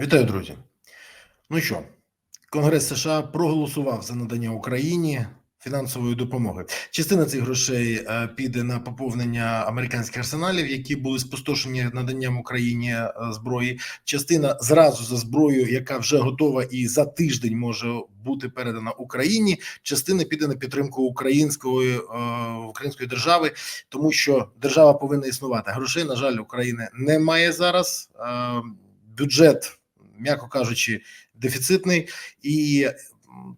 Вітаю, друзі. Ну що, Конгрес США проголосував за надання Україні фінансової допомоги. Частина цих грошей е, піде на поповнення американських арсеналів, які були спустошені наданням Україні е, зброї. Частина зразу за зброю, яка вже готова і за тиждень може бути передана Україні. Частина піде на підтримку української е, української держави, тому що держава повинна існувати. Грошей на жаль, України немає зараз. Бюджет м'яко кажучи, дефіцитний, і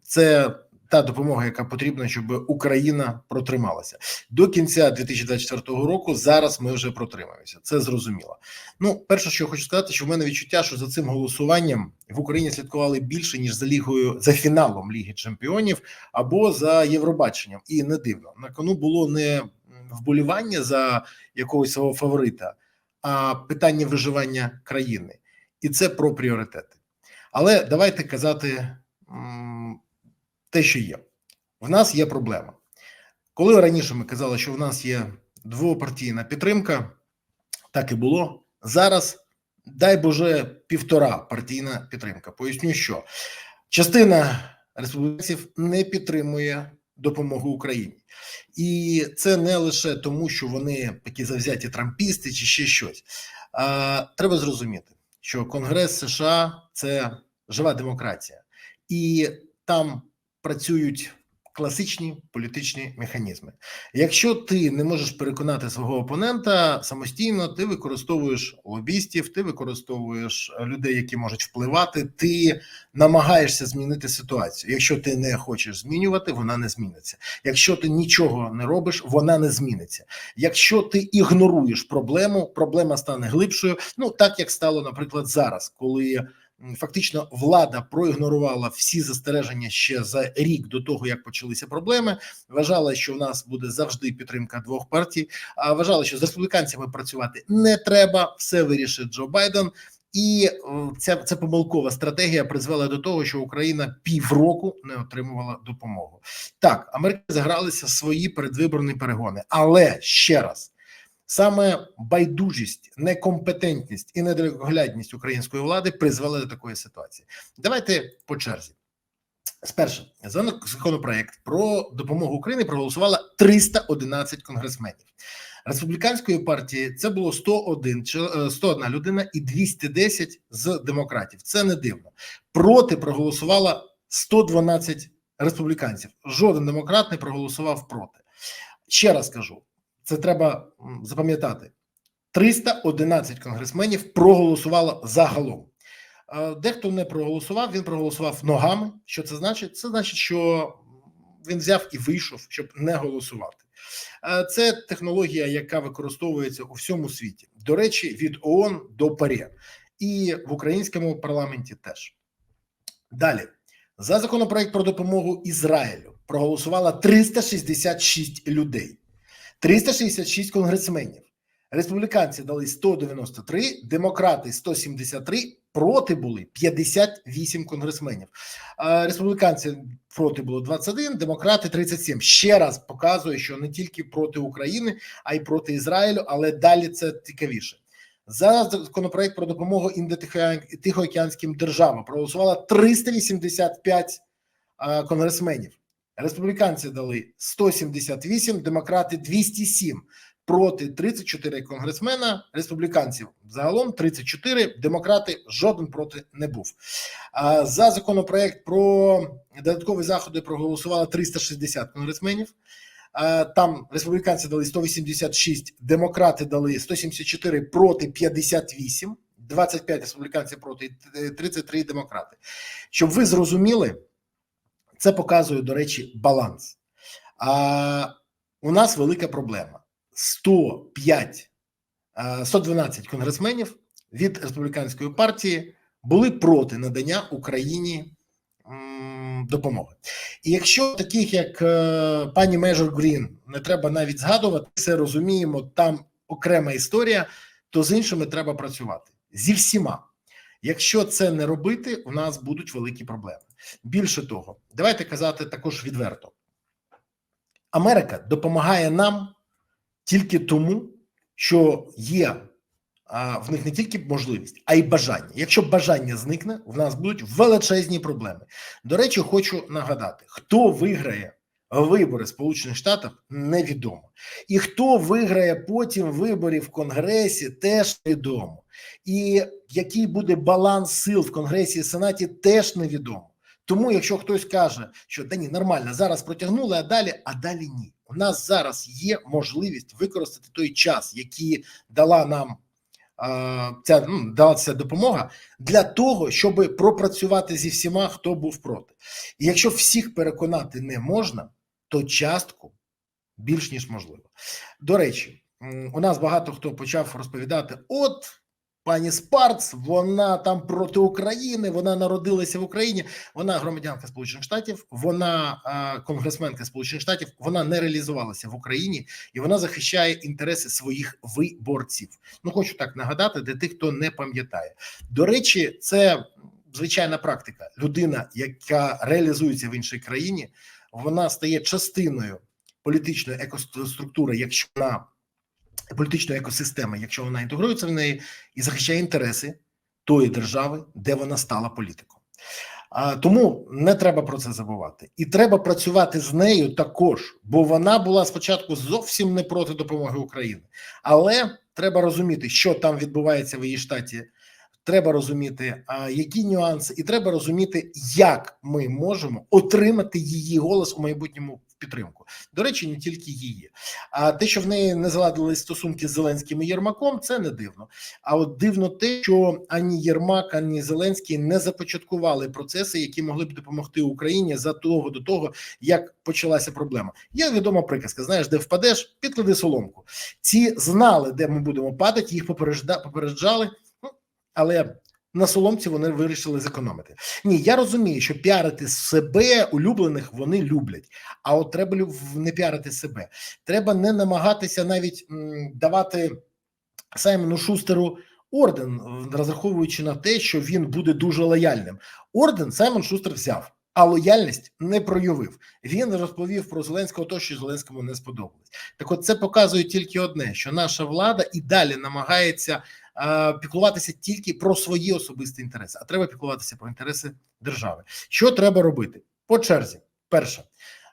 це та допомога, яка потрібна, щоб Україна протрималася до кінця 2024 року. Зараз ми вже протримаємося. Це зрозуміло. Ну, перше, що я хочу сказати, що в мене відчуття, що за цим голосуванням в Україні слідкували більше ніж за лігою за фіналом Ліги Чемпіонів або за Євробаченням, і не дивно на кону було не вболівання за якогось свого фаворита, а питання виживання країни і це про пріоритети. Але давайте казати те, що є. В нас є проблема. Коли раніше ми казали, що в нас є двопартійна підтримка, так і було. Зараз, дай Боже, півтора партійна підтримка. Поясню, що частина республіканців не підтримує допомогу Україні, і це не лише тому, що вони такі завзяті трампісти чи ще щось. А, Треба зрозуміти що Конгрес США це жива демократія, і там працюють класичні політичні механізми. Якщо ти не можеш переконати свого опонента самостійно, ти використовуєш лобістів, ти використовуєш людей, які можуть впливати. Ти намагаєшся змінити ситуацію. Якщо ти не хочеш змінювати, вона не зміниться. Якщо ти нічого не робиш, вона не зміниться. Якщо ти ігноруєш проблему, проблема стане глибшою. Ну так як стало, наприклад, зараз, коли фактично влада проігнорувала всі застереження ще за рік до того, як почалися проблеми. Вважала, що в нас буде завжди підтримка двох партій. А вважала, що з республіканцями працювати не треба, все вирішить Джо Байден. І ця ця помилкова стратегія призвела до того, що Україна півроку не отримувала допомогу. Так, Америка загралися свої передвиборні перегони, але ще раз Саме байдужість, некомпетентність і недалекоглядність української влади призвели до такої ситуації. Давайте по черзі. Спершу законопроект про допомогу Україні проголосувало 311 конгресменів. Республіканської партії це було 101 101 е, людина і 210 з демократів. Це не дивно. Проти проголосувало 112 республіканців. Жоден демократ не проголосував проти. Ще раз кажу: це треба запам'ятати. 311 конгресменів проголосувало загалом. Дехто не проголосував, він проголосував ногами. Що це значить? Це значить, що він взяв і вийшов, щоб не голосувати. Це технологія, яка використовується у всьому світі. До речі, від ООН до ПАРЄ. і в українському парламенті теж. Далі за законопроект про допомогу Ізраїлю проголосувало 366 людей. 366 конгресменів. Республіканці дали 193, демократи 173, проти були 58 конгресменів. Республіканці проти було 21, демократи 37. Ще раз показує, що не тільки проти України, а й проти Ізраїлю, але далі це цікавіше. За законопроект про допомогу індотихоокеанським державам проголосувало 385 конгресменів. Республіканці дали 178, демократи 207, проти 34 конгресмена. Республіканців загалом 34, демократи жоден проти не був. За законопроект про додаткові заходи проголосувало 360 конгресменів. Там республіканці дали 186, демократи дали 174 проти 58, 25 республіканців проти 33 демократи. Щоб ви зрозуміли. Це показує, до речі, баланс. А у нас велика проблема: 105, 112 конгресменів від республіканської партії були проти надання Україні допомоги. І якщо таких, як е, пані Межор Грін, не треба навіть згадувати, все розуміємо, там окрема історія, то з іншими треба працювати зі всіма. Якщо це не робити, у нас будуть великі проблеми. Більше того, давайте казати також відверто: Америка допомагає нам тільки тому, що є в них не тільки можливість, а й бажання. Якщо бажання зникне, в нас будуть величезні проблеми. До речі, хочу нагадати, хто виграє вибори Сполучених Штатів, невідомо, і хто виграє потім вибори в Конгресі, теж невідомо. І який буде баланс сил в Конгресі і Сенаті, теж невідомо. Тому, якщо хтось каже, що та ні, нормально, зараз протягнули, а далі, а далі ні. У нас зараз є можливість використати той час, який дала нам е, ця ну, дала ця допомога, для того, щоб пропрацювати зі всіма, хто був проти. І якщо всіх переконати не можна, то частку більш ніж можливо. До речі, у нас багато хто почав розповідати: от. Пані Спарц, вона там проти України, вона народилася в Україні. Вона громадянка Сполучених Штатів, вона а, конгресменка Сполучених Штатів. Вона не реалізувалася в Україні і вона захищає інтереси своїх виборців. Ну хочу так нагадати, для тих, хто не пам'ятає. До речі, це звичайна практика. Людина, яка реалізується в іншій країні, вона стає частиною політичної екоструктури, якщо вона політичної екосистеми, якщо вона інтегрується в неї і захищає інтереси тої держави, де вона стала політиком. А, тому не треба про це забувати, і треба працювати з нею також, бо вона була спочатку зовсім не проти допомоги Україні, але треба розуміти, що там відбувається в її штаті. Треба розуміти, а, які нюанси, і треба розуміти, як ми можемо отримати її голос у майбутньому підтримку. До речі, не тільки її. А те, що в неї не заладили стосунки з Зеленським і Єрмаком, це не дивно. А от дивно те, що ані Єрмак, ані Зеленський не започаткували процеси, які могли б допомогти Україні за того до того, як почалася проблема. Є відома приказка: знаєш, де впадеш, підклади соломку. Ці знали, де ми будемо падати, їх попереджали. Ну, але на соломці вони вирішили зекономити. Ні, я розумію, що піарити себе улюблених вони люблять. А от треба не піарити себе. Треба не намагатися навіть м, давати Саймону Шустеру орден, розраховуючи на те, що він буде дуже лояльним. Орден Саймон Шустер взяв. А лояльність не проявив. Він розповів про Зеленського, то що Зеленському не сподобалось. Так, от це показує тільки одне: що наша влада і далі намагається піклуватися тільки про свої особисті інтереси, а треба піклуватися про інтереси держави. Що треба робити по черзі? Перше,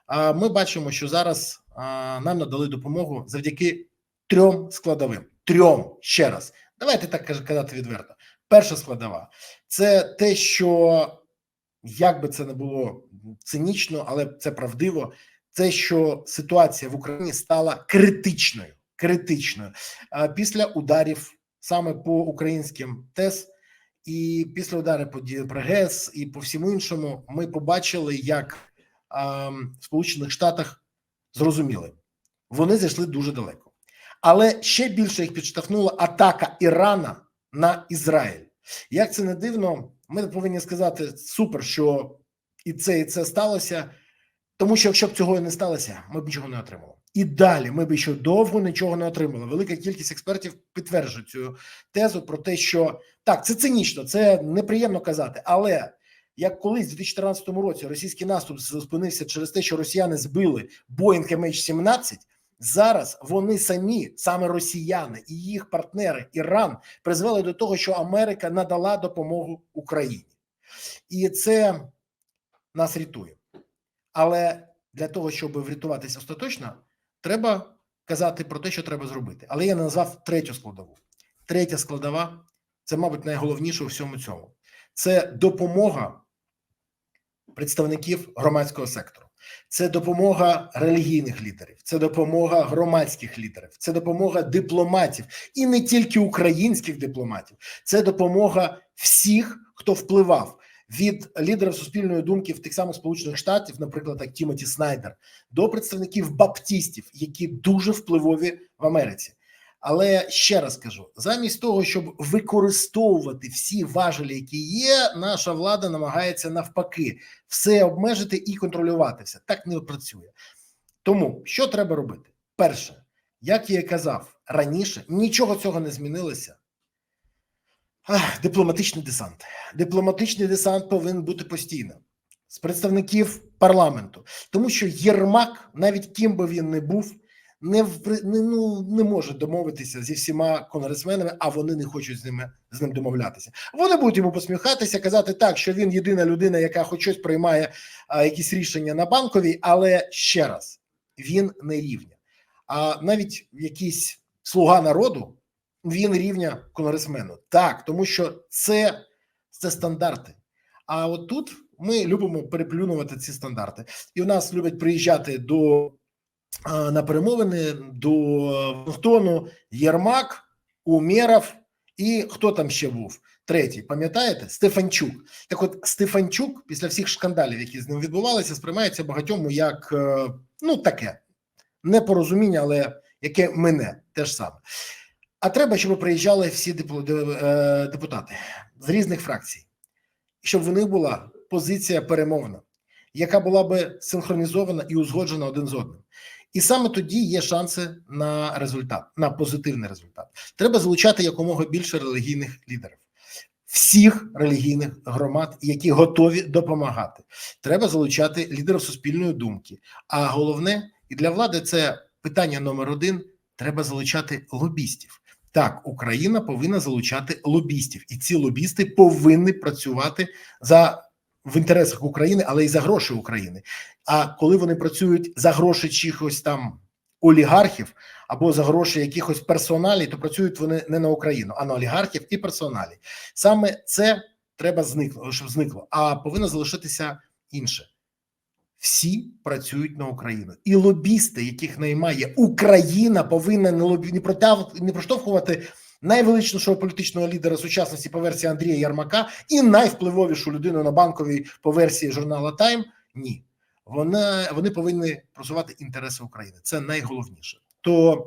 е, ми бачимо, що зараз е, нам надали допомогу завдяки трьом складовим. Трьом ще раз. Давайте так казати відверто. Перша складова це те, що як би це не було цинічно, але це правдиво. Це що ситуація в Україні стала критичною, критичною після ударів саме по українським ТЕС і після ударів по ГЕС і по всьому іншому, ми побачили, як а, в Сполучених Штатах зрозуміли, вони зайшли дуже далеко, але ще більше їх підштовхнула атака Ірана на Ізраїль. Як це не дивно, ми повинні сказати супер, що і це, і це сталося. Тому що якщо б цього не сталося, ми б нічого не отримали. І далі ми б ще довго нічого не отримали. Велика кількість експертів підтверджує цю тезу про те, що так, це цинічно, це неприємно казати. Але як колись у 2014 році російський наступ зупинився через те, що росіяни збили Boeing MH17, зараз вони самі, саме росіяни і їх партнери Іран, призвели до того, що Америка надала допомогу Україні, і це нас рятує. Але для того, щоб врятуватися остаточно, треба казати про те, що треба зробити. Але я назвав третю складову. Третя складова це, мабуть, найголовніше у всьому цьому. Це допомога представників громадського сектору, це допомога релігійних лідерів, це допомога громадських лідерів, це допомога дипломатів і не тільки українських дипломатів, це допомога всіх, хто впливав від лідерів суспільної думки в тих самих сполучених штатів, наприклад, як Тімоті Снайдер, до представників баптістів, які дуже впливові в Америці. Але ще раз кажу: замість того, щоб використовувати всі важелі, які є, наша влада намагається навпаки все обмежити і контролювати все. Так не працює. Тому що треба робити? Перше, як я казав раніше, нічого цього не змінилося. Дипломатичний десант. Дипломатичний десант повинен бути постійно з представників парламенту, тому що Єрмак, навіть ким би він не був, не не, ну, не може домовитися зі всіма конгресменами, а вони не хочуть з ними з ним домовлятися. Вони будуть йому посміхатися, казати так, що він єдина людина, яка хоч щось приймає а, якісь рішення на банковій, але ще раз він не рівня. А навіть якийсь слуга народу він рівня конгресмену. Так, тому що це, це стандарти. А от тут ми любимо переплюнувати ці стандарти, і у нас люблять приїжджати до на перемовини до Вашингтону Єрмак, Умєров і хто там ще був? Третій, пам'ятаєте? Стефанчук. Так от Стефанчук, після всіх шкандалів, які з ним відбувалися, сприймається багатьому як е, ну таке непорозуміння, але яке мене теж саме. А треба, щоб приїжджали всі е, депутати з різних фракцій, щоб в них була позиція перемовна, яка була би синхронізована і узгоджена один з одним. І саме тоді є шанси на результат, на позитивний результат. Треба залучати якомога більше релігійних лідерів, всіх релігійних громад, які готові допомагати. Треба залучати лідерів суспільної думки. А головне і для влади це питання номер один: треба залучати лобістів. Так, Україна повинна залучати лобістів, і ці лобісти повинні працювати за в інтересах України, але й за гроші України. А коли вони працюють за гроші чихось там олігархів або за гроші якихось персоналі, то працюють вони не на Україну, а на олігархів і персоналі. Саме це треба зникло, щоб зникло, а повинно залишитися інше. Всі працюють на Україну, і лобісти, яких наймає Україна, повинна не лобі не протав не проштовхувати найвеличнішого політичного лідера сучасності по версії Андрія Ярмака і найвпливовішу людину на банковій по версії журнала Тайм. Ні, вона вони повинні просувати інтереси України. Це найголовніше. То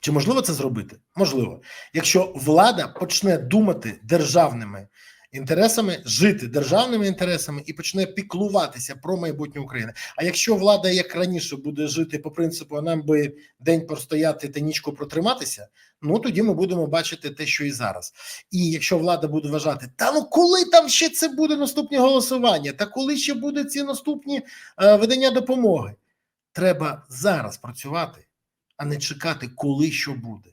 чи можливо це зробити? Можливо, якщо влада почне думати державними інтересами, жити державними інтересами і почне піклуватися про майбутнє України. А якщо влада, як раніше, буде жити по принципу, нам би день простояти та нічку протриматися, ну тоді ми будемо бачити те, що і зараз. І якщо влада буде вважати, та ну коли там ще це буде наступні голосування, та коли ще буде ці наступні е, видання допомоги, треба зараз працювати, а не чекати, коли що буде.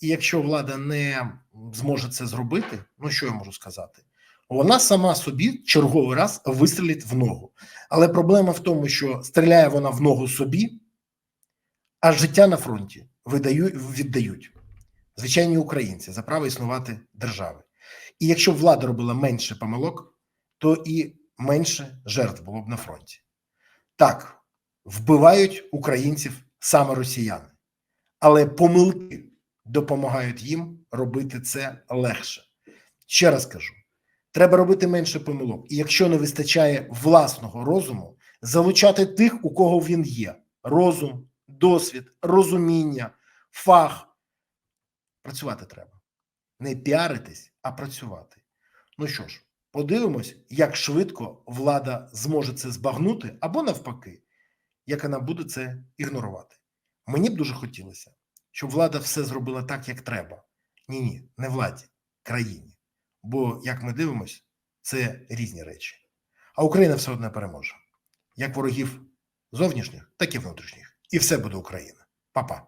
І якщо влада не зможе це зробити, ну що я можу сказати? Вона сама собі черговий раз вистрілить в ногу. Але проблема в тому, що стріляє вона в ногу собі, а життя на фронті віддають звичайні українці за право існувати держави. І якщо б влада робила менше помилок, то і менше жертв було б на фронті. Так, вбивають українців саме росіяни, але помилки допомагають їм робити це легше. Ще раз кажу: треба робити менше помилок, і якщо не вистачає власного розуму, залучати тих, у кого він є: розум, досвід, розуміння, фах. Працювати треба. Не піаритись, а працювати. Ну що ж, подивимось, як швидко влада зможе це збагнути, або навпаки, як вона буде це ігнорувати. Мені б дуже хотілося, щоб влада все зробила так, як треба. Ні, ні, не владі, країні. Бо, як ми дивимось, це різні речі. А Україна все одно переможе. Як ворогів зовнішніх, так і внутрішніх. І все буде Україна. Па-па.